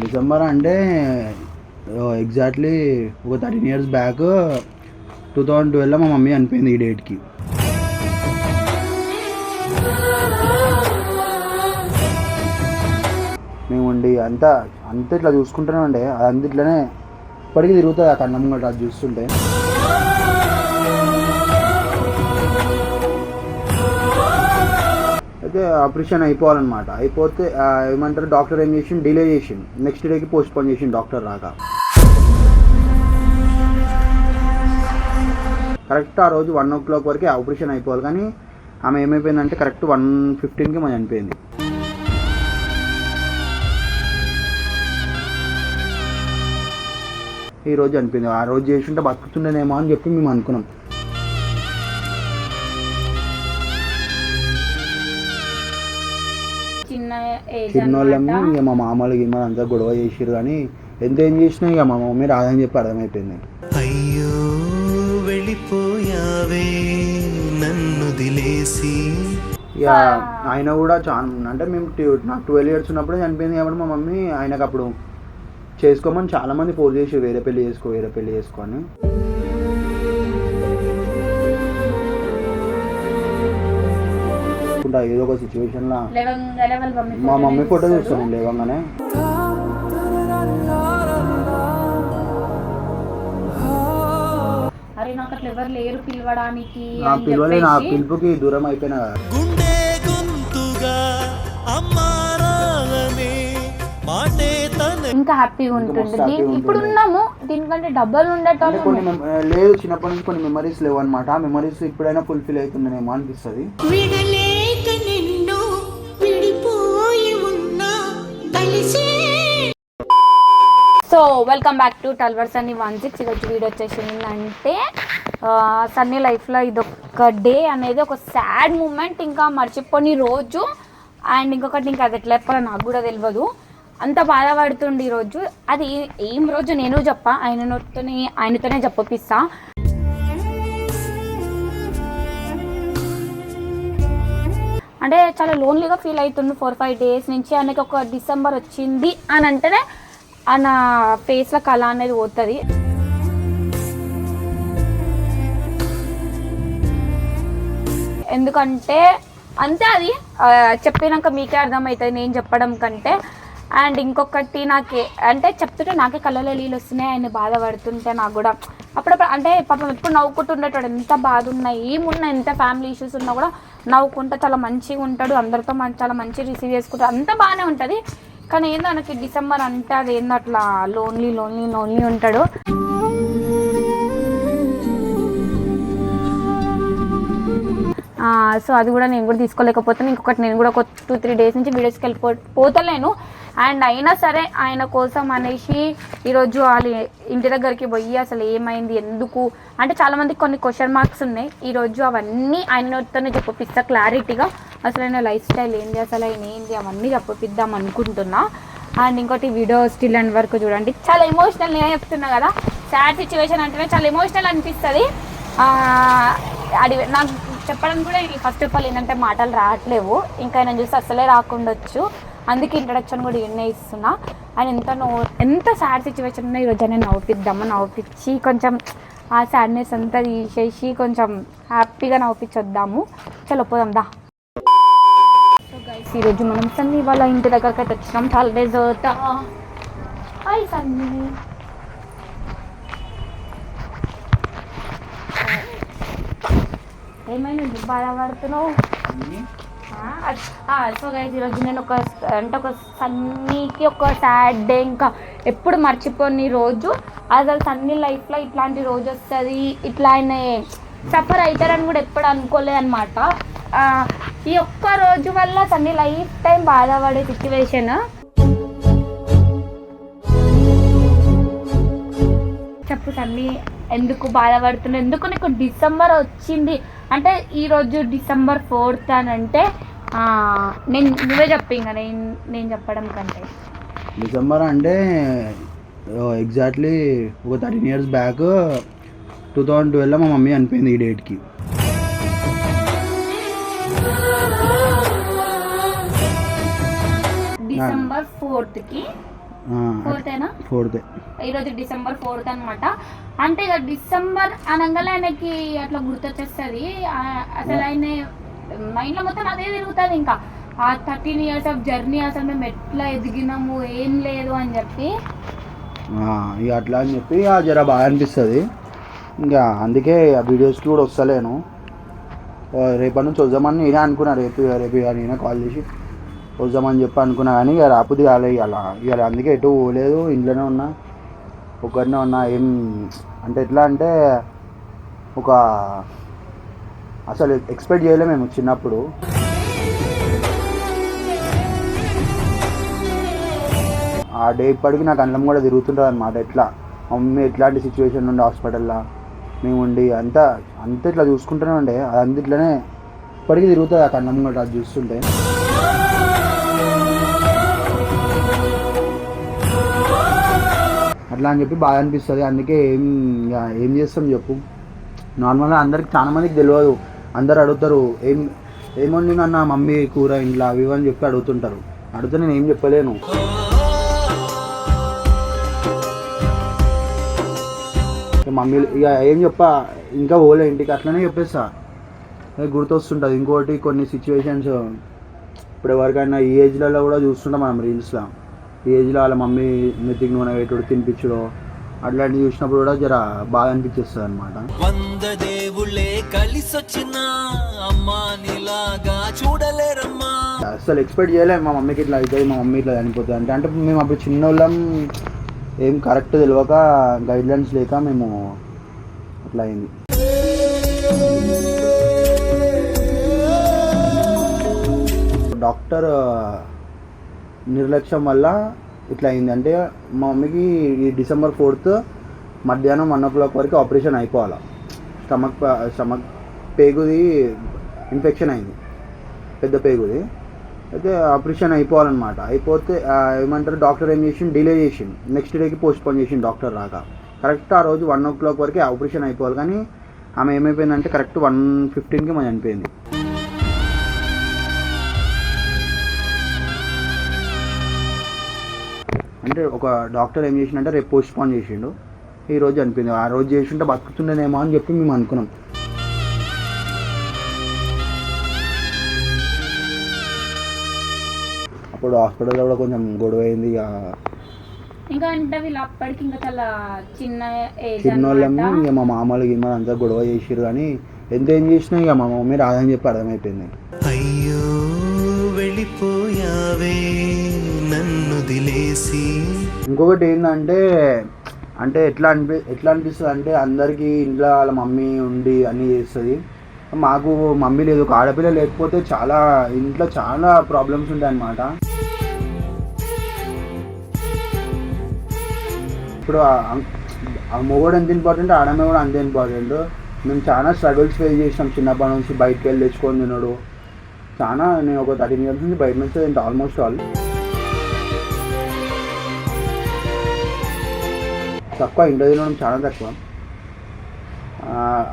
December అంటే exactly ఒక thirteen years back two thousand ట్వెల్వ్లో మా మమ్మీ అనిపోయింది ఈ డేట్కి మేము ఉండి అంతా అంత ఇట్లా చూసుకుంటూనే ఉండే. అది అంత ఇట్లానే ఇప్పటికీ తిరుగుతుంది ఆ కన్నం కూడా అది చూస్తుంటే. అయితే ఆపరేషన్ అయిపోవాలన్నమాట. అయిపోతే ఏమంటారు డాక్టర్ ఏం చేసి డిలే చేసి నెక్స్ట్ డేకి పోస్ట్ పోన్ చేసి డాక్టర్ రాక. కరెక్ట్ ఆ రోజు వన్ ఓ క్లాక్ వరకు ఆపరేషన్ అయిపోవాలి. కానీ ఆమె ఏమైపోయిందంటే కరెక్ట్ వన్ ఫిఫ్టీన్కి మనం చనిపోయింది. ఈ రోజు అనిపోయింది ఆ రోజు చేసి ఉంటే బతుకుతుండేనేమో అని చెప్పి మేము అనుకున్నాం. చిన్నోళ్ళము ఇక మా మామూలు గిమ్మలు అంతా గొడవ చేసిర్రు కానీ ఎంత ఏం చేసినా ఇక మా మమ్మీ రాదని చెప్పి అర్థమైపోయింది. అయ్యో వెళ్ళిపోయావే నన్ను దిలేసి ఇక ఆయన కూడా చాలా అంటే మేము నాకు ట్వెల్వ్ ఇయర్స్ ఉన్నప్పుడే చనిపోయింది కాబట్టి మా మమ్మీ ఆయనకు అప్పుడు చేసుకోమని చాలా మంది ఫోర్స్ చేసి వేరే పెళ్ళి చేసుకో వేరే పెళ్ళి చేసుకో అని. అనుకుంటా ఏదో ఒక సిచ్యువేషన్లో లెవెంగా లెవెల్ మమ్మీ మా మమ్మీ ఫోటో చూస్తాను లేవగానే. అరే నాకు అట్లా ఎవరు లేరు పిలవడానికి నా అని పిలువలే నా చెప్పేసి. పిలుపుకి దూరం అయిపోయినా కదా. గుండె గొంతుగా అమ్మారాలనే మాటే తన ఇంకా హ్యాపీగా ఉంటుంది ఇప్పుడు. ఉన్నాము దీనికంటే డబ్బులు కొన్ని మెమ- లేదు చిన్నప్పటి నుంచి కొన్ని మెమరీస్ లేవు అనమాట ఆ మెమరీస్ ఇప్పుడైనా ఫుల్ఫిల్ అవుతుందనేమో అనిపిస్తుంది. సో వెల్కమ్ బ్యాక్ టు టల్వర్స్ అని వన్ సిక్స్ ఈరోజు వీడియో వచ్చేసి ఏంటంటే సన్నీ లైఫ్లో ఇదొక డే అనేది ఒక సాడ్ మూమెంట్ ఇంకా మర్చిపోని రోజు. అండ్ ఇంకొకటి ఇంకా అది ఎట్లా చెప్పాలో నాకు కూడా తెలియదు అంత బాధపడుతుంది ఈరోజు అది ఏం రోజు నేను చెప్ప ఆయనతోనే ఆయనతోనే చెప్పపిస్తా. అంటే చాలా లోన్లీగా ఫీల్ అవుతుంది. ఫోర్ ఫైవ్ డేస్ నుంచి ఆయనకి ఒక డిసెంబర్ వచ్చింది అని అంటేనే ఆ నా ఫేస్లో కళ అనేది పోతుంది. ఎందుకంటే అంతే అది. చెప్పినాక మీకే అర్థమవుతుంది నేను చెప్పడం కంటే. అండ్ ఇంకొకటి నాకే అంటే చెప్తుంటే నాకే కళ్ళలో నీళ్ళు వస్తున్నాయి ఆయన బాధపడుతుంటే నాకు కూడా. అప్పుడప్పుడు అంటే పాపం ఎప్పుడు నవ్వుకుంటుండేటాడు ఎంత బాధ ఉన్నా ఏమున్నా ఎంత ఫ్యామిలీ ఇష్యూస్ ఉన్నా కూడా నవ్వుకుంటా చాలా మంచిగా ఉంటాడు అందరితో చాలా మంచిగా రిసీవ్ చేసుకుంటాడు అంతా బాగానే ఉంటుంది. కానీ ఏందో మనకి డిసెంబర్ అంటే అది ఏందో అట్లా లోన్లీ లోన్లీ లోన్లీ ఉంటాడు. సో అది కూడా నేను కూడా తీసుకోలేకపోతున్నాను ఇంకొకటి నేను కూడా ఒక టూ త్రీ డేస్ నుంచి వీడియోస్కి వెళ్ళిపో పోతలేను. అండ్ అయినా సరే ఆయన కోసం అనేసి ఈరోజు వాళ్ళు ఇంటి దగ్గరికి పోయి అసలు ఏమైంది ఎందుకు? అంటే చాలామందికి కొన్ని క్వశ్చన్ మార్క్స్ ఉన్నాయి. ఈరోజు అవన్నీ ఆయనతోనే చెప్పిస్తా క్లారిటీగా అసలు ఆయన లైఫ్ స్టైల్ ఏంది అసలు ఆయన ఏంది అవన్నీ చెప్పిద్దాం అనుకుంటున్నా. అండ్ ఇంకోటి వీడియో స్టిల్ అండ్ వరకు చూడండి. చాలా ఎమోషనల్ నేనే చెప్తున్నా కదా. సాడ్ సిచ్యువేషన్ అంటేనే చాలా ఎమోషనల్ అనిపిస్తుంది. అది నాకు చెప్పడం కూడా ఫస్ట్ ఆఫ్ ఆల్ ఏంటంటే మాటలు రావట్లేవు. ఇంకా నేను చూసి అసలే రాకుండొచ్చు. అందుకే ఇంట్రడక్షన్ కూడా ఈయనే ఇస్తున్నా. అండ్ ఎంత నో ఎంత సాడ్ సిచ్యువేషన్ ఉన్నా ఈరోజు నేను నవ్వుపిద్దాము నవ్వుపిచ్చి కొంచెం ఆ సాడ్నెస్ అంతా తీసేసి కొంచెం హ్యాపీగా నవ్వుపిచ్చొద్దాము. చలో పోదాం దా. సో గైస్ ఈరోజు మనం సన్నీ వాళ్ళ ఇంటి దగ్గరికి అయితే వచ్చినాం. చాలా డేస్ అవుతా హాయ్ సన్నీ. ఏమైనా ఎందుకు బాధపడుతున్నావు? సో గైజ్ ఈరోజు నేను ఒక అంటే ఒక సన్నీకి ఒక సాడ్ డే ఇంకా ఎప్పుడు మర్చిపోని రోజు. అసలు సన్నీ లైఫ్లో ఇట్లాంటి రోజు వస్తుంది ఇట్లా ఆయన సఫర్ అవుతారని కూడా ఎప్పుడు అనుకోలేదన్నమాట. ఈ ఒక్క రోజు వల్ల సన్నీ లైఫ్ టైం బాధపడే సిచ్యువేషన్. చెప్పు సన్నీ ఎందుకు బాధపడుతున్నావు? ఎందుకు నీకు డిసెంబర్ వచ్చింది? అంటే ఈరోజు డిసెంబర్ ఫోర్త్ అని అంటే నేను నువ్వే చెప్పు ఇంకా నేను నేను చెప్పడం కంటే. డిసెంబర్ అంటే ఎగ్జాక్ట్లీ ఒక thirteen years back two thousand ట్వెల్వ్లో మా మమ్మీ అనిపోయింది ఈ డేట్కి డిసెంబర్ ఫోర్త్కి ఫోర్తేనా ఫోర్త్ ఈరోజు డిసెంబర్ ఫోర్త్ అనమాట అంటే ఇక డిసెంబర్ అనగానే ఆయనకి అట్లా గుర్తొచ్చేస్తుంది. అసలు ఆయన మైండ్లో మొత్తం అదే తిరుగుతుంది ఇంకా. ఆ థర్టీన్ ఇయర్స్ ఆఫ్ జర్నీ అసలు మేము ఎట్లా ఎదిగినాము ఏం లేదు అని చెప్పి. ఇక అట్లా అని చెప్పి జర బాగా అనిపిస్తుంది. ఇంకా అందుకే ఆ వీడియోస్కి కూడా వస్తలేను. రేపటి నుంచి వద్దామని నేనే అనుకున్నా రేపు రేపు నేనే కాల్ చేసి. వద్దామని చెప్పి అనుకున్నా కానీ ఇక రాపుది కాలే అలా ఇక అందుకే ఎటు పోలేదు ఇంట్లోనే ఉన్నా. ఒకరినే ఉన్నా ఏం అంటే ఎట్లా అంటే ఒక అసలు ఎక్స్పెక్ట్ చేయలేము మేము చిన్నప్పుడు. ఆ డే ఇప్పటికి నాకు అన్నం కూడా తిరుగుతుంటుంది అనమాట ఎట్లా? మమ్మీ ఎట్లాంటి సిచ్యువేషన్ ఉండే హాస్పిటల్లో? మేము ఉండి అంతా అంత ఇట్లా చూసుకుంటూనే ఉండే. అది అంత ఇట్లానే ఇప్పటికీ తిరుగుతుంది ఆ కన్నం కూడా అది చూస్తుంటే. అట్లా అని చెప్పి బాగా అనిపిస్తుంది. అందుకే ఏం ఇక ఏం చేస్తాం చెప్పు. నార్మల్గా అందరికి చాలా మందికి తెలియదు అందరు అడుగుతారు ఏం ఏముంది అన్న మమ్మీ కూర ఇంట్లో అవి అని చెప్పి అడుగుతుంటారు. అడిగితే నేను ఏం చెప్పలేను. మమ్మీ ఇక ఏం చెప్ప? ఇంకా పోలే ఇంటికి. అట్లనే చెప్పేస్తా. గుర్తొస్తుంటుంది. ఇంకోటి కొన్ని సిచ్యువేషన్స్ ఇప్పుడు ఎవరికైనా ఈ ఏజ్లలో కూడా చూస్తుంటాం మనం రీల్స్లో ఈ ఏజ్లో వాళ్ళ మమ్మీ నెత్తికి నూనె పెట్టుడు తినిపించడం అట్లాంటివి చూసినప్పుడు కూడా జర బాగా అనిపించేస్తుంది అనమాట వంద దేవుళ్ళే కలిసొచ్చిన అమ్మా నీలాగా చూడలేరమ్మా. అసలు ఎక్స్పెక్ట్ చేయలేము మా మమ్మీకి ఇట్లా అవుతుంది మా మమ్మీ ఇట్లా చనిపోతుంది అంటే అంటే మేము అప్పుడు చిన్నోళ్ళం ఏం కరెక్ట్ తెలియక గైడ్ లైన్స్ లేక మేము అట్లా అయింది. డాక్టర్ నిర్లక్ష్యం వల్ల ఇట్లా అయింది. అంటే మా మమ్మీకి ఈ డిసెంబర్ ఫోర్త్ మధ్యాహ్నం వన్ ఓ క్లాక్ వరకు ఆపరేషన్ అయిపోవాలి. స్టమక్ స్టమక్ పేగుది ఇన్ఫెక్షన్ అయింది. పెద్ద పేగుది. అయితే ఆపరేషన్ అయిపోవాలన్నమాట. అయిపోతే ఏమంటారు డాక్టర్ ఏం చేసి డిలే చేసిండు. నెక్స్ట్ డేకి పోస్ట్ పోన్ చేసిండు డాక్టర్ రాక. కరెక్ట్ ఆ రోజు వన్ ఓ క్లాక్ వరకే ఆపరేషన్ అయిపోవాలి. కానీ ఆమె ఏమైపోయిందంటే కరెక్ట్ వన్ ఫిఫ్టీన్కి మనం చనిపోయింది. అంటే ఒక డాక్టర్ ఏం చేసిండంటే రేపు పోస్ట్ పోన్ చేసిండు. ఈ రోజు చనిపోయింది. ఆ రోజు చేసింటే బతుకుతుండేనేమో అని చెప్పి మేము అనుకున్నాం. అప్పుడు హాస్పిటల్లో కూడా కొంచెం గొడవ అయింది ఇక ఇంకా అంటే వీళ్ళు అప్పటికి ఇంకా చాలా చిన్న ఏజ్. ఇక మా మామూలు గిమ్మలు అంతా గొడవ చేసిరు కానీ ఎంత ఏం చేసినా ఇక మా మమ్మీ రాదని చెప్పి అర్థమైపోయింది. అయ్యో వెళ్ళిపోయావే. వదిలేసి. ఇంకొకటి ఏంటంటే అంటే ఎట్లా అనిపి ఎట్లా అనిపిస్తుంది అంటే అందరికీ ఇంట్లో వాళ్ళ మమ్మీ ఉండి అన్నీ చేస్తుంది. మాకు మమ్మీ లేదు ఒక ఆడపిల్ల లేకపోతే చాలా ఇంట్లో చాలా ప్రాబ్లమ్స్ ఉంటాయి అన్నమాట ఇప్పుడు ఆ- మొగోడు ఎంత ఇంపార్టెంట్ ఆడమే కూడా అంతే ఇంపార్టెంట్. మేము చాలా స్ట్రగుల్స్ ఫేస్ చేసినాం చిన్నప్పటి నుంచి బయటకు వెళ్ళి తెచ్చుకొని తినడు. చాలా నేను ఒక థర్టీన్ ఇయర్స్ నుంచి బయట నుంచి ఆల్మోస్ట్ ఆల్. తక్కువ ఇంటర్ తినడం చాలా తక్కువ.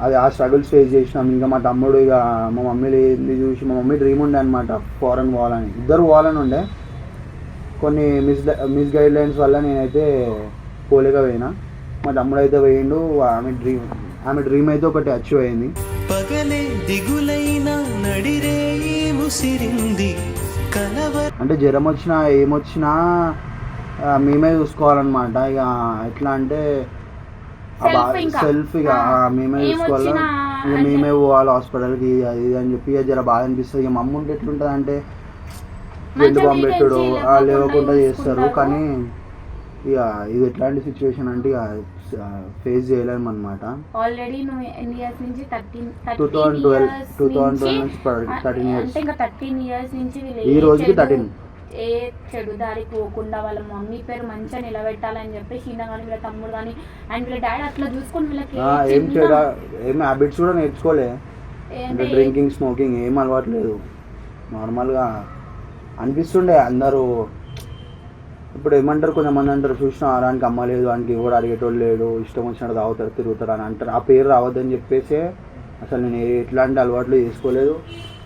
అది ఆ స్ట్రగుల్స్ ఫేస్ చేసినాం. ఇంకా మా తమ్ముడు ఇక మా మమ్మీ ఏంది చూసి మా మమ్మీ డ్రీమ్ ఉండే అనమాట ఫారెన్ పోవాలని ఇద్దరు పోవాలని ఉండే. కొన్ని మిస్ మిస్ గైడ్ లైన్స్ వల్ల నేనైతే పోలేకపోయినా మా తమ్ముడు అయితే పోయిండు ఆమె డ్రీమ్ ఆమె డ్రీమ్ అయితే ఒకటి అచీవ్ అయింది. పగలే దిగులైన నడిరే ముసిరింది కలవ అంటే జ్వరం వచ్చినా ఏమొచ్చినా మేమే చూసుకోవాలన్నమాట ఇక ఎట్లా అంటే. సెల్ఫ్ ఇక మేమే చూసుకోవాలి ఇక మేమే పోవాలి హాస్పిటల్కి అది ఇది అని చెప్పి జర బాగా అనిపిస్తుంది ఇక మమ్మ ఉంటే ఎట్లుంటుంది అంటే మంచిగా రెండు బాంబు పెట్టుడు వీకెండ్స్ ఆ లేవకుండా చేస్తారు. కానీ ఇక ఇది ఎట్లాంటి సిచ్యువేషన్ అంటే ఇక ఫేస్ చేయలేము అనమాట ఆల్రెడీ నువ్వు ఎన్ని ఇయర్స్ నుంచి థర్టీన్ 2012 2012 నుంచి 13 years. అంటే ఇంకా థర్టీన్ ఇయర్స్ నుంచి వీళ్ళు ఈ ఏ రోజుకి 13. ఏ చెడు దారికి పోకుండా వాళ్ళ మమ్మీ పేరు మంచిగా నిలబెట్టాలని చెప్పేసి ఈయన కానీ వీళ్ళ తమ్ముడు కానీ అండ్ వీళ్ళ డాడీ అట్లా చూసుకొని వీళ్ళకి ఏ హ్యాబిట్స్ కూడా నేర్చుకోలే. డ్రింకింగ్ స్మోకింగ్ ఏం అలవాట్లేదు నార్మల్గా అనిపిస్తుండే అందరూ. ఇప్పుడు ఏమంటారు? కొంతమంది అంటారు చూసిన ఆరానికి అమ్మ లేదు వానికి ఎవడు అడిగేటోళ్ళు లేడు ఇష్టం వచ్చినట్టు తాగుతారు తిరుగుతారు అని అంటారు. ఆ పేరు రావద్దని చెప్పేసి అసలు నేను ఎట్లాంటి అలవాట్లు చేసుకోలేదు.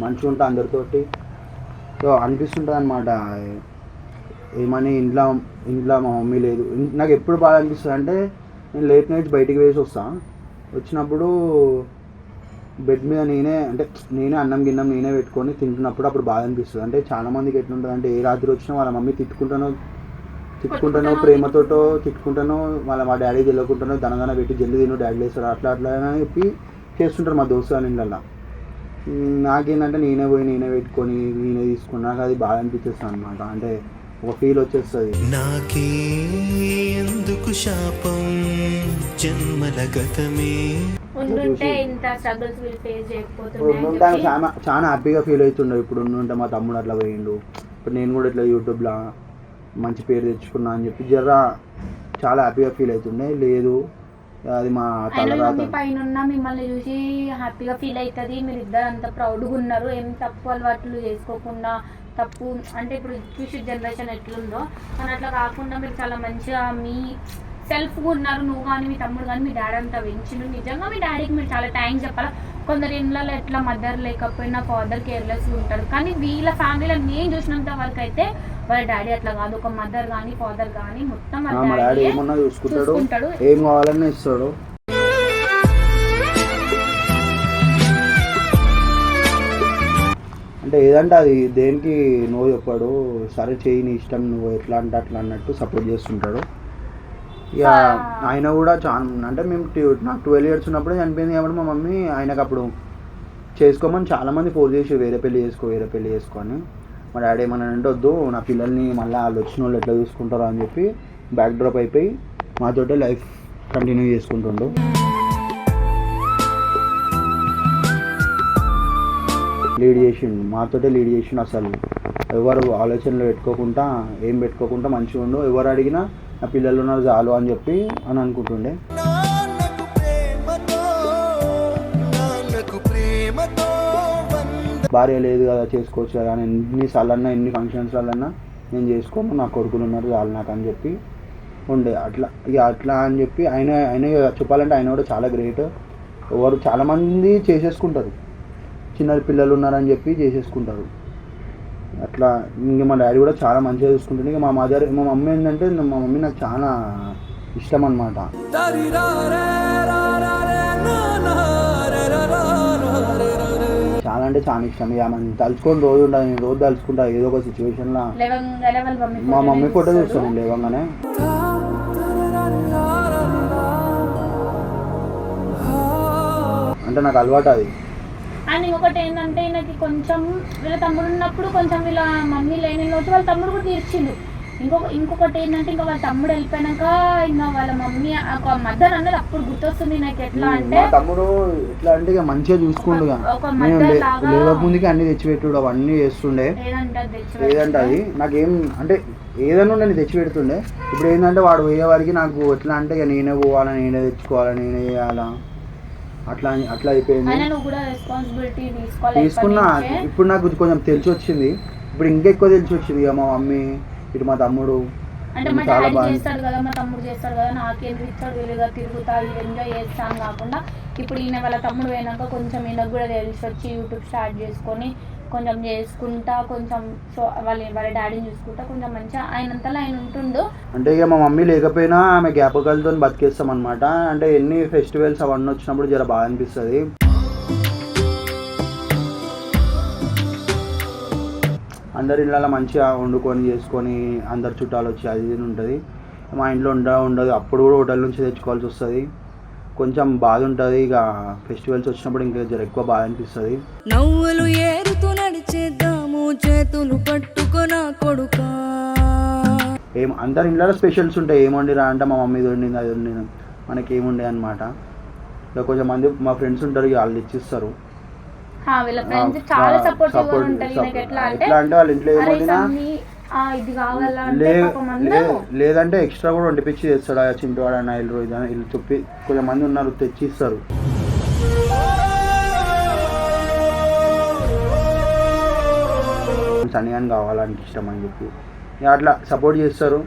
మంచిగా ఉంటా అందరితోటి. సో అనిపిస్తుంటుంది అనమాట ఏమని ఇంట్లో ఇంట్లో మా మమ్మీ లేదు. నాకు ఎప్పుడు బాధ అనిపిస్తుంది అంటే నేను లేట్ నైట్స్ బయటికి వేసి వస్తా. వచ్చినప్పుడు బెడ్ మీద నేనే అంటే నేనే అన్నం గిన్నం నేనే పెట్టుకొని తింటున్నప్పుడు అప్పుడు బాధ అనిపిస్తుంది. అంటే చాలా మందికి ఎట్లుంటుంది అంటే ఏ రాత్రి వచ్చినా వాళ్ళ మమ్మీ తిట్టుకుంటానో తిట్టుకుంటానో ప్రేమతోటో తిట్టుకుంటానో వాళ్ళ మా డాడీ తెలియకుండానో దనదన పెట్టి జల్ది తిను డాడీ లేస్తారు అట్లా అట్లా అని చెప్పి చేస్తుంటారు మా దోస్తు వాళ్ళ ఇళ్ళల్లో నాకేంటంటే నేనే పోయి నేనే పెట్టుకొని నేనే తీసుకుని నాకు అది బాగా అనిపించేస్తుంది అనమాట అంటే ఒక ఫీల్ వచ్చేస్తుంది. నాకే ఎందుకు శాపం? జన్మల గతమే. ఉండుంటే చాలా చాలా హ్యాపీగా ఫీల్ అవుతుండే ఇప్పుడు. ఉంటే మా తమ్ముడు అట్లా పోయిండు. ఇప్పుడు నేను కూడా ఇట్లా యూట్యూబ్లో మంచి పేరు తెచ్చుకున్నా అని చెప్పి జర చాలా హ్యాపీగా ఫీల్ అవుతుండే. లేదు అది మా తలరాత పైన ఉన్న మిమ్మల్ని చూసి హ్యాపీగా ఫీల్ అవుతుంది మీరు ఇద్దరు అంత ప్రౌడ్గా ఉన్నారు. ఏం తప్పు అలవాట్లు చేసుకోకుండా తప్పు అంటే ఇప్పుడు చూసి జనరేషన్ ఎట్లుందో. కానీ అట్లా కాకుండా మీరు చాలా మంచిగా మీ సెల్ఫ్గా ఉన్నారు. నువ్వు కానీ మీ తమ్ముడు కానీ మీ డాడీ అంతా పెంచిండు నిజంగా మీ డాడీకి మీరు చాలా థ్యాంక్స్ చెప్పాలి? కొందరు ఇళ్ళలో ఎట్లా మదర్ లేకపోయినా ఫాదర్ కేర్లెస్గా ఉంటారు. కానీ వీళ్ళ ఫ్యామిలీలో నేను చూసినంత వరకు అయితే వాళ్ళ డాడీ అట్లా కాదు ఒక మదర్ కానీ ఫాదర్ కానీ మొత్తం మా డాడీ ఏమన్నా చూసుకుంటాడు చూసుకుంటాడు. ఏం కావాలన్నా ఇస్తాడు. అంటే ఏదంటే అది దేనికి నో చెప్పాడు సరే చేయి నీ ఇష్టం నువ్వు ఎట్లా అంటే అట్లా అన్నట్టు సపోర్ట్ చేస్తుంటాడు. ఇక ఆయన కూడా చాలా అంటే మేము నాకు ట్వెల్వ్ ఇయర్స్ ఉన్నప్పుడే చనిపోయింది కాబట్టి మా మమ్మీ ఆయనకు అప్పుడు చేసుకోమని చాలామంది ఫోర్స్ చేసి వేరే పెళ్ళి చేసుకో వేరే పెళ్ళి చేసుకో అని. మా డాడీ ఏమన్నా అంటే వద్దు నా పిల్లల్ని మళ్ళీ వాళ్ళు వచ్చిన వాళ్ళు ఎట్లా చూసుకుంటారో అని చెప్పి బ్యాక్ డ్రాప్ అయిపోయి మాతోటే లైఫ్ కంటిన్యూ చేసుకుంటుండు. లీడ్ చేసిండు. మాతోటే లీడ్ చేసిండు అసలు. ఎవరు ఆలోచనలు పెట్టుకోకుండా ఏం పెట్టుకోకుండా మంచిగా ఉండు ఎవరు అడిగినా నా పిల్లలు ఉన్నారు చాలు అని చెప్పి అని అనుకుంటుండే. భార్య లేదు కదా చేసుకోవచ్చు కదా అని ఎన్నిసార్లన్నా ఎన్ని ఫంక్షన్స్లన్నా నేను చేసుకోను నా కొడుకులు ఉన్నారు చాలు నాకు అని చెప్పి ఉండే. అట్లా ఇక అట్లా అని చెప్పి ఆయన ఆయన చెప్పాలంటే ఆయన కూడా చాలా గ్రేట్ ఎవరు చాలామంది చేసేసుకుంటారు. చిన్న పిల్లలు ఉన్నారని చెప్పి చేసేసుకుంటారు. అట్లా ఇంక మా డాడీ కూడా చాలా మంచిగా చూసుకుంటుంది ఇక మా మదర్ మా మమ్మీ ఏంటంటే మా మమ్మీ నాకు చాలా ఇష్టం అనమాట చాలా అంటే చాలా ఇష్టం. ఇక మనం తలుచుకొని రోజు ఉండాలి నేను రోజు తలుచుకుంటా ఏదో ఒక సిచ్యువేషన్లో మా మమ్మీ ఫోటో. చూస్తాను లేవగానే. అంటే నాకు అలవాటు అది. అండ్ ఇంకొకటి ఏంటంటే ఈయనకి కొంచెం వీళ్ళ తమ్ముడు ఉన్నప్పుడు కొంచెం వీళ్ళ మమ్మీ లేని లోటు వాళ్ళ తమ్ముడు కూడా తీర్చిండు ఇంకొక ఇంకొకటి ఏంటంటే ఇంకా వాళ్ళ తమ్ముడు వెళ్ళిపోయినాక ఇంకా వాళ్ళ మమ్మీ ఒక మదర్ అన్నది అప్పుడు గుర్తొస్తుంది నాకు ఎట్లా అంటే మా తమ్ముడు ఎట్లా అంటే ఇక మంచిగా చూసుకుండుగా ఒక నేను మధ్య లే- లాగా- లేవక ముందుకి అన్ని తెచ్చిపెట్టుడు అవన్నీ చేస్తుండే. ఏదంటే అది నాకేం అంటే ఏదైనా ఉండే నేను తెచ్చి పెడుతుండే ఇప్పుడు ఏంటంటే వాడు పోయే వారికి నాకు ఎట్లా అంటే ఇక నేనే పోవాలా నేనే తెచ్చుకోవాలా నేనే చేయాలా. అట్లా అట్లా అయిపోయింది. తీసుకున్నా. ఇప్పుడు నాకు కొంచెం తెలిసి వచ్చింది ఇప్పుడు ఇంకెక్కువ తెలిసి వచ్చింది ఇక మా మమ్మీ. ఇటు మా తమ్ముడు అంటే మా డాడీ చేస్తాడు కదా మా తమ్ముడు చేస్తాడు కదా నాకేం ఇస్తాడు వీలుగా తిరుగుతా ఎంజాయ్ చేస్తాను కాకుండా ఇప్పుడు ఈయన వాళ్ళ తమ్ముడు పోయినాక కొంచెం ఈయనకు కూడా తెలిసి వచ్చి యూట్యూబ్ స్టార్ట్ చేసుకొని కొంచెం చేసుకుంటా కొంచెం సో వాళ్ళ వాళ్ళ డాడీని చూసుకుంటా కొంచెం మంచిగా ఆయనంతలో ఆయన ఉంటుండు. అంటే ఇక మా మమ్మీ లేకపోయినా ఆమె జ్ఞాపకాలతో బతికేస్తాం అనమాట అంటే ఎన్ని ఫెస్టివల్స్ అవన్నీ వచ్చినప్పుడు జర బాగా అనిపిస్తుంది. అందరి ఇళ్ళలో మంచిగా వండుకొని చేసుకొని అందరు చుట్టాలు వచ్చి అది ఇది ఉంటుంది. మా ఇంట్లో ఉండ ఉండదు. అప్పుడు కూడా హోటల్ నుంచి తెచ్చుకోవాల్సి వస్తుంది. కొంచెం బాధ ఉంటుంది. ఇక ఫెస్టివల్స్ వచ్చినప్పుడు ఇంకా జర ఎక్కువ బాధ అనిపిస్తుంది. నవ్వులు ఏరుతూ నడిచేద్దాము చేతులు పట్టుకొన కొడుకా. ఏం అందరి ఇంట్లో స్పెషల్స్ ఉంటాయి. ఏం వండిరా అంటే మా మమ్మీ వండింది అది వండింది మనకి ఏముండే అనమాట ఇక కొంచెం మంది మా ఫ్రెండ్స్ ఉంటారు ఇక వాళ్ళు ఇచ్చిస్తారు వీళ్ళ ఫ్రెండ్స్ చాలా ఆ, సపోర్టివ్ support- ఉంటుంది support. ఈయనకి ఎట్లా అంటే ఎట్లా అంటే వాళ్ళ ఇంట్లో అరే ఏమొండినా సన్నీ, ఆ, ఇది కావాలా అంటే లే పాపం లే- అందరూ లేదంటే ఎక్స్ట్రా కూడా వండిపించి చేస్తాడు ఆ చింటవాడు అన్న ఇల్లు ఇది అని వీళ్ళు చెప్పి కొంచెం మంది ఉన్నారు తెచ్చి ఇస్తారు సన్నిగాని కావాలని ఇష్టం అని చెప్పి. ఇక అట్లా సపోర్ట్ చేస్తారు.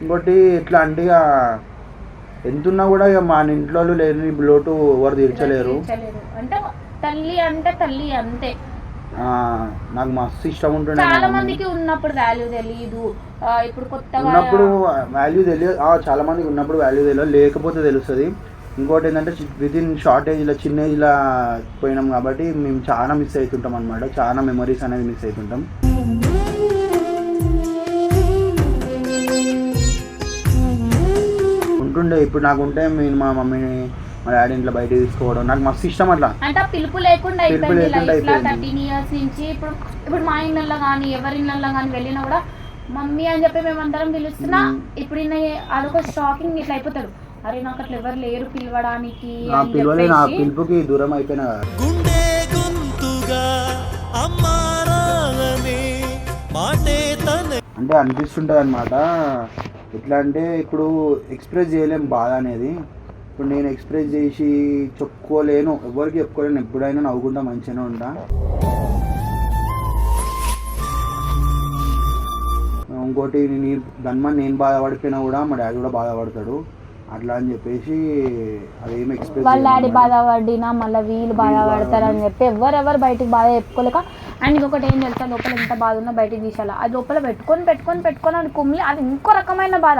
ఇంకోటి ఎట్లా అంటే ఇక ఎంతున్నా కూడా ఇక మన ఇంట్లో లేని లోటు ఎవరు తీర్చలేరు. తీర్చలేరు. అంటే తల్లి అంటే తల్లి అంతే. నాకు మస్తు ఇష్టం ఉంటుండే చాలా. మందికి ఉన్నప్పుడు వాల్యూ తెలియదు ఇప్పుడు కొత్తగా ఉన్నప్పుడు వాల్యూ తెలియదు. చాలా మందికి ఉన్నప్పుడు వాల్యూ తెలియదు. లేకపోతే తెలుస్తుంది. ఇంకోటి ఏంటంటే విత్ ఇన్ షార్ట్ ఏజ్లో చిన్న ఏజ్లో పోయినాం కాబట్టి మేము చాలా మిస్ అవుతుంటాం అనమాట చాలా మెమరీస్ అనేది మిస్ అవుతుంటాం ఉంటుండే. ఇప్పుడు నాకు ఉంటే నేను మా మమ్మీని మా డాడీ ఇంట్లో బయట తీసుకోవడం. నాకు మస్తు ఇష్టం అట్లా. అంటే పిలుపు లేకుండా పిలుపు లేకుండా లైఫ్లో అయిపోయింది. థర్టీన్ ఇయర్స్ నుంచి. ఇప్పుడు ఇప్పుడు మా ఇళ్ళల్లో కానీ ఎవరి ఇళ్ళల్లో కానీ వెళ్ళినా కూడా మమ్మీ అని చెప్పి మేమందరం పిలుస్తున్నా ఇప్పుడు ఈయన అదొక షాకింగ్ ఇట్లా అయిపోతాడు. అరే నాకు అట్లా ఎవరు లేరు పిలవడానికి నా అని పిలువలే నా చెప్పేసి పిలుపుకి దూరం అయిపోయినా గుండె గొంతుగా మాటే తన అంటే అనిపిస్తుంటుంది అనమాట ఎట్లా అంటే ఇప్పుడు ఎక్స్ప్రెస్ చేయలేం బాధ అనేది. ఇప్పుడు నేను ఎక్స్ప్రెస్ చేసి చెప్పుకోలేను ఎవరికి చెప్పుకోలేను. ఎప్పుడైనా నవ్వుకుంటా మంచిగానే ఉంటా. ఇంకోటి నేను గన్మన్ నేను బాధపడిపోయినా కూడా మా డాడీ కూడా బాధపడతాడు. అట్లా అని చెప్పేసి అదేమి ఎక్స్ప్రెస్ వాళ్ళ డాడీ బాధపడినా మళ్ళీ వీళ్ళు బాధపడతారు అని చెప్పి ఎవరెవరు బయటికి బాధ చెప్పుకోలేక అండ్ ఇంకొకటి ఏం తెలుసా లోపల ఎంత బాధ ఉన్నా బయటికి తీసేయాలి. అది లోపల పెట్టుకొని పెట్టుకొని పెట్టుకొని అది కుమ్మి అది ఇంకో రకమైన బాధ.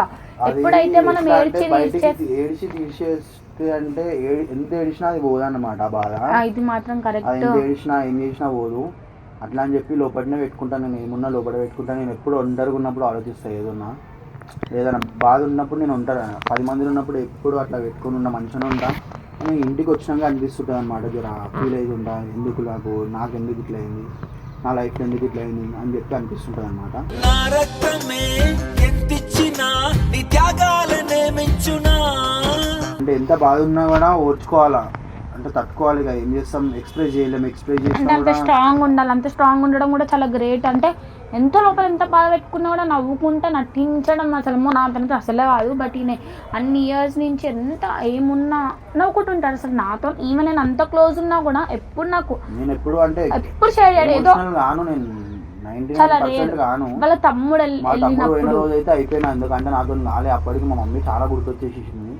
ఎప్పుడైతే మనం ఏడ్చి ఏడిచి తీసేస్తే అంటే ఎంత ఏడిచినా అది పోదన్నమాట బాధ. ఇది మాత్రం అది కరెక్ట్. ఏడిచినా ఏం చేసినా పోదు. అట్లా అని చెప్పి లోపలనే పెట్టుకుంటాను నేను ఏమున్నా లోపల పెట్టుకుంటాను నేను ఎప్పుడు ఒంటరిగా ఉన్నప్పుడు ఆలోచిస్తాను ఏదన్నా. ఏదైనా బాధ ఉన్నప్పుడు నేను ఉంటాను పది మందిలో ఉన్నప్పుడు ఎప్పుడు అట్లా పెట్టుకొని ఉన్న మనిషిని ఉంటా. కానీ ఇంటికి వచ్చినాక అనిపిస్తుంటుంది అనమాట జర ఫీల్ అయితే ఉంటా. ఎందుకు నాకు? నాకు ఎందుకు ఇట్లా అయింది? నా లైఫ్లో ఎందుకు ఇట్లా అయింది? అని చెప్పి అనిపిస్తుంటుంది అనమాట అంటే ఎంత బాధ ఉన్నా కూడా ఓర్చుకోవాలా? అంటే తట్టుకోవాలి ఇక ఏం చేస్తాం? ఎక్స్ప్రెస్ చేయలేం. ఎక్స్ప్రెస్ అంత కూడా స్ట్రాంగ్ ఉండాలి. అంత స్ట్రాంగ్ ఉండడం కూడా చాలా గ్రేట్ అంటే ఎంత లోపల ఎంత బాధ పెట్టుకున్నా కూడా నవ్వుకుంటే నటించడం అసలు నా తనతో అసలే కాదు. బట్ ఈయన అన్ని ఇయర్స్ నుంచి ఎంత ఏమున్నా నవ్వుకుంటుంటాడు అసలు. నాతో ఈమె నేను అంత క్లోజ్ ఉన్నా కూడా ఎప్పుడు నాకు నేను ఎప్పుడు అంటే ఎప్పుడు షేర్ చేయడు ఏదో చాలా రేర్ వాళ్ళ తమ్ముడు వెళ్ళినప్పుడు రోజు అయితే అయిపోయినా. ఎందుకంటే నాతో కాలే అప్పటికి మా మమ్మీ చాలా గుర్తొచ్చేసింది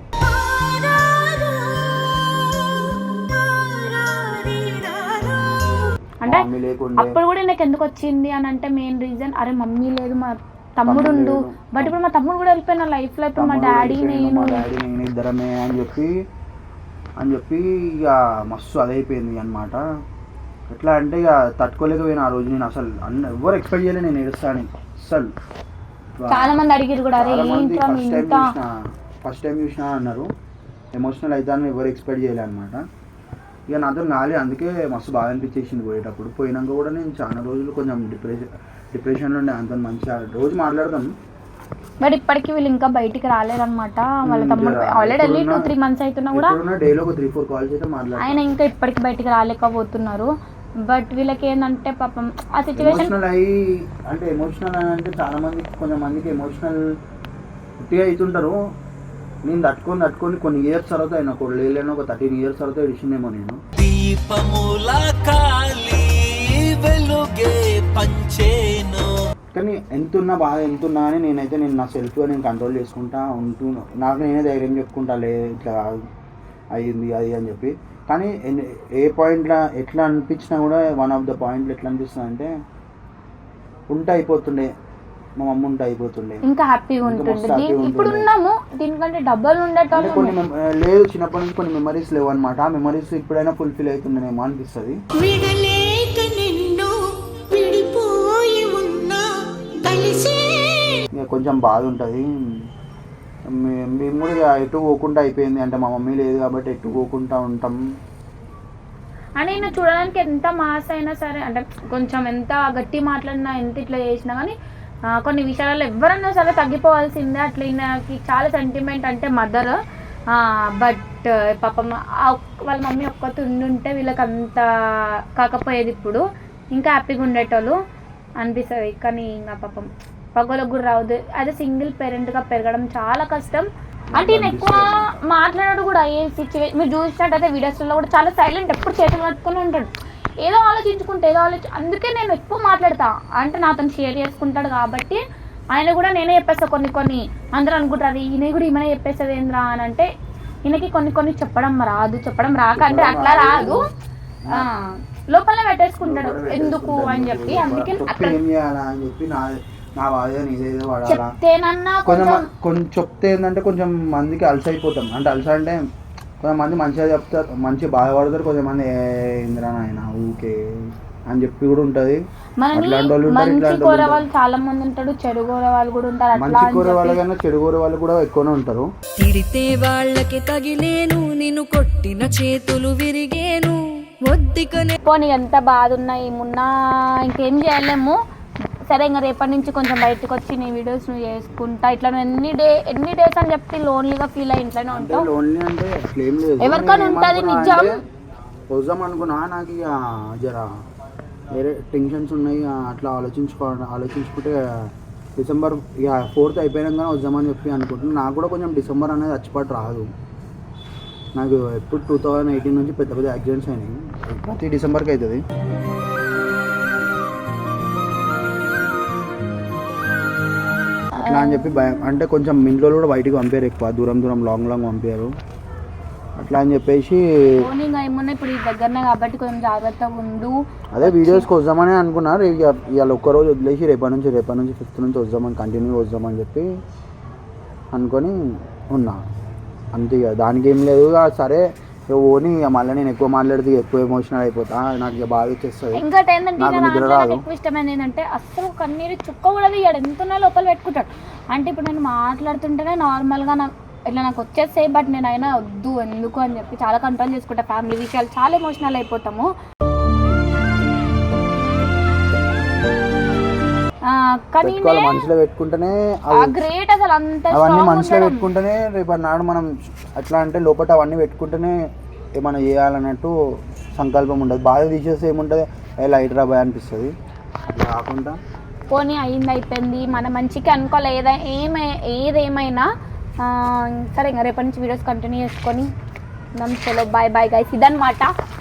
అంటే అప్పుడు కూడా నాకు ఎందుకు వచ్చింది అని అంటే మెయిన్ రీజన్ అరే మమ్మీ లేదు మా తమ్ముడు. బట్ ఇప్పుడు మా తమ్ముడు కూడా వెళ్ళిపోయిన లైఫ్లో ఇప్పుడు మా డాడీ నేను మా డాడీ నేను ఇద్దరమే అని చెప్పి అని చెప్పి ఇక మస్తు అదైపోయింది అనమాట ఎట్లా అంటే ఇక తట్టుకోలేకపోయినా ఆ రోజు నేను అసలు అన్న ఎవరు ఎక్స్పెక్ట్ చేయలేదు నేను ఏడుస్తాను అసలు చాలా మంది అడిగారు కూడా అరే ఫస్ట్ టైం చూసిన ఫస్ట్ టైం చూసినా అన్నారు. ఎమోషనల్ అవుతాను ఎవరు ఎక్స్పెక్ట్ చేయలే అనమాట ఇక నాతో కాలే అందుకే మస్తు బాగా అనిపించేసింది పోయేటప్పుడు. పోయినాక కూడా నేను చాలా రోజులు కొంచెం డిప్రెషన్ డిప్రెషన్లో ఉండే అంత మంచిగా రోజు మాట్లాడతాం. బట్ ఇప్పటికి వీళ్ళు ఇంకా బయటికి రాలేరన్నమాట. వాళ్ళ తమ్ముడు ఆల్రెడీ వెళ్ళి టూ త్రీ మంత్స్ అవుతున్నా కూడా డైలో త్రీ ఫోర్ కాల్స్ అయితే ఆయన ఇంకా ఇప్పటికి బయటికి రాలేకపోతున్నారు. బట్ వీళ్ళకి ఏంటంటే పాపం ఆ సిచ్యువేషన్ అయ్యి అంటే ఎమోషనల్ అంటే చాలా మంది కొంచెం మందికి ఎమోషనల్ అవుతుంటారు. నేను తట్టుకొని తట్టుకొని కొన్ని ఇయర్స్ తర్వాత అయినా ఒక లేలేను ఒక థర్టీన్ ఇయర్స్ తర్వాత ఎడిచిందేమో నేను. దీపముల కాలి వెలుగే పంచేను. కానీ ఎంత ఉన్నా బాధ ఎంత ఉన్నా అని నేనైతే నేను నా సెల్ఫ్ నేను కంట్రోల్ చేసుకుంటా ఉంటూ నాకు నేనే ధైర్యం చెప్పుకుంటా లే ఇట్లా అయ్యింది అది అని చెప్పి. కానీ ఏ పాయింట్లో ఎట్లా అనిపించినా కూడా వన్ ఆఫ్ ద పాయింట్లు ఎట్లా అనిపిస్తుంది అంటే ఉంటే అయిపోతుండే. మా మమ్మ ఉంటే అయిపోతుండే. ఇంకా హ్యాపీగా ఉంటుంది ఇప్పుడు. ఉన్నాము. దీనికంటే డబ్బులు ఉండేటోళ్ళు కొన్ని లేదు చిన్నప్పటి నుంచి కొన్ని మెమరీస్ లేవు అనమాట ఆ మెమరీస్ ఇప్పుడైనా ఫుల్ఫిల్ అవుతుందనేమో అనిపిస్తుంది. కొంచెం బాధ ఉంటుంది మే- మేము కూడా ఎటు పోకుండా అయిపోయింది. అంటే మా మమ్మీ లేదు కాబట్టి ఎటు పోకుండా ఉంటాం. అని ఈయన చూడడానికి ఎంత మాస్ అయినా సరే అంటే కొంచెం ఎంత గట్టి మాట్లాడినా ఎంత ఇట్లా చేసినా కానీ కొన్ని విషయాలలో ఎవరన్నా సరే తగ్గిపోవాల్సిందే. అట్లా ఈయనకి చాలా సెంటిమెంట్ అంటే మదర్ బట్ పాపం వాళ్ళ మమ్మీ ఒక్కటి ఉండుంటే వీళ్ళకి అంత కాకపోయేది ఇప్పుడు. ఇంకా హ్యాపీగా ఉండేటోళ్ళు అనిపిస్తుంది. కానీ ఇంకా పాపం పగలకు కూడా రావద్దు. అదే సింగిల్ పేరెంట్గా పెరగడం చాలా కష్టం. అంటే ఈయన ఎక్కువ మాట్లాడాడు కూడా. ఏ సిచ్యువేషన్ మీరు చూసినట్టయితే వీడియోస్లో కూడా చాలా సైలెంట్ ఎప్పుడు చేతులు పట్టుకొని ఉంటాడు. ఏదో ఆలోచించుకుంటే ఏదో ఆలోచి అందుకే నేను ఎక్కువ మాట్లాడతా. అంటే నాతో షేర్ చేసుకుంటాడు కాబట్టి ఆయన కూడా నేనే చెప్పేస్తా కొన్ని కొన్ని. అందరూ అనుకుంటారు ఈయన కూడా ఈమెనే చెప్పేస్తుంది ఏంద్రా? అని అంటే ఈయనకి కొన్ని కొన్ని చెప్పడం రాదు చెప్పడం రాక అంటే అట్లా రాదు. ఆ, లోపల పెట్టేసుకుంటాడు. ఎందుకు? అని చెప్పి అందుకే నా నా బాధ నీదేదో చెప్తేనన్నా కొంచెం కొంచెం చెప్తే ఏంటంటే కొంచెం మందికి అలస అయిపోతాం అంటే అలస అంటే కొంతమంది మంచిగా చెప్తారు మంచిగా బాధపడతారు కొంతమంది ఏ ఇందిరా నాయన ఊకే అని చెప్పి కూడా ఉంటది. ఉంటారు మంచి కూర వాళ్ళు చాలా మంది ఉంటాడు చెడు కూర వాళ్ళు కూడా ఉంటారు మంచి కూర వాళ్ళ కన్నా చెడు కూర వాళ్ళు కూడా ఎక్కువనే ఉంటారు. తిడితే వాళ్ళకి తగిలేను నిన్ను కొట్టిన చేతులు విరిగేను. పోనీ ఎంత బాధ ఉన్నా ఏమున్నా ఇంకేం చేయలేము. సరే ఇంకా రేపటి నుంచి కొంచెం బయటకు వచ్చి నీ వీడియోస్ నువ్వు చేసుకుంటా. ఇట్లా నువ్వు ఎన్ని డే ఎన్ని డేస్ అని చెప్పి లోన్లీగా ఫీల్ అయ్యి ఇంట్లోనే ఉంటావు? లోన్లీ అంటే ఏం లేదు. ఎవరికైనా ఉంటది నిజం. వద్దాం అనుకున్నా నాకు ఇక జర వేరే టెన్షన్స్ ఉన్నాయి అట్లా ఆలోచించుకో ఆలోచించుకుంటే డిసెంబర్ ఇక ఫోర్త్ అయిపోయినాక వద్దామని చెప్పి అనుకుంటున్నాను నాకు కూడా కొంచెం డిసెంబర్ అనేది వచ్చిపాటు రాదు. నాకు ఎప్పుడు టూ థౌజండ్ ఎయిటీన్ నుంచి పెద్ద పెద్ద యాక్సిడెంట్స్ అయినాయి. ప్రతి డిసెంబర్కి అవుతుంది. అట్లా అని చెప్పి భయం. అంటే కొంచెం ఇంట్లో కూడా బయటికి పంపారు ఎక్కువ. దూరం దూరం లాంగ్ లాంగ్ పంపారు. అట్లా అని చెప్పేసి ఇప్పుడు దగ్గరనే కాబట్టి కొంచెం జాగ్రత్తగా ఉండు. అదే వీడియోస్కి వద్దామని అనుకున్నారు. ఇక ఇవాళ ఒక్కరోజు వదిలేసి రేపటి నుంచి రేపటి నుంచి ఫిఫ్త్ నుంచి వద్దామని కంటిన్యూ వద్దామని చెప్పి అనుకొని ఉన్నా. అంతే దానికి ఏం లేదు. సరే ఓని మళ్ళీ నేను ఎక్కువ మాట్లాడితే ఎక్కువ ఎమోషనల్ అయిపోతా. నాకు ఇక బాగా వచ్చేస్తుంది. ఇంకోటి ఏంటంటే నాకు నిద్ర రాదు. ఎక్కువ ఇష్టమైనది ఏంటంటే అస్సలు కన్నీరు చుక్క కూడా తీయడు. ఎంత లోపల పెట్టుకుంటాడు. అంటే ఇప్పుడు నేను మాట్లాడుతుంటేనే నార్మల్గా నాకు ఇట్లా నాకు వచ్చేస్తాయి బట్ నేను అయినా వద్దు ఎందుకు అని చెప్పి చాలా కంట్రోల్ చేసుకుంటా. ఫ్యామిలీ విషయాలు చాలా ఎమోషనల్ అయిపోతాము. కానీ మనసులో పెట్టుకుంటేనే గ్రేట్ అసలు అంత అవన్నీ ఉండడం. పెట్టుకుంటేనే రేపు నాడు మనం ఎట్లా అంటే లోపల అవన్నీ పెట్టుకుంటేనే ఏమైనా చేయాలన్నట్టు సంకల్పం ఉండదు. బాధ తీసేస్తే ఏముంటుంది? ఏ లైట్ రాబాయ్ అనిపిస్తుంది. అట్లా కాకుండా పోనీ అయింది అయిపోయింది మన మంచికి అనుకోలే. ఏదై ఏమై ఏదేమైనా సరే ఇంకా రేపటి నుంచి వీడియోస్ కంటిన్యూ చేసుకొని చలో బాయ్ బాయ్ గైస్ ఇదన్నమాట.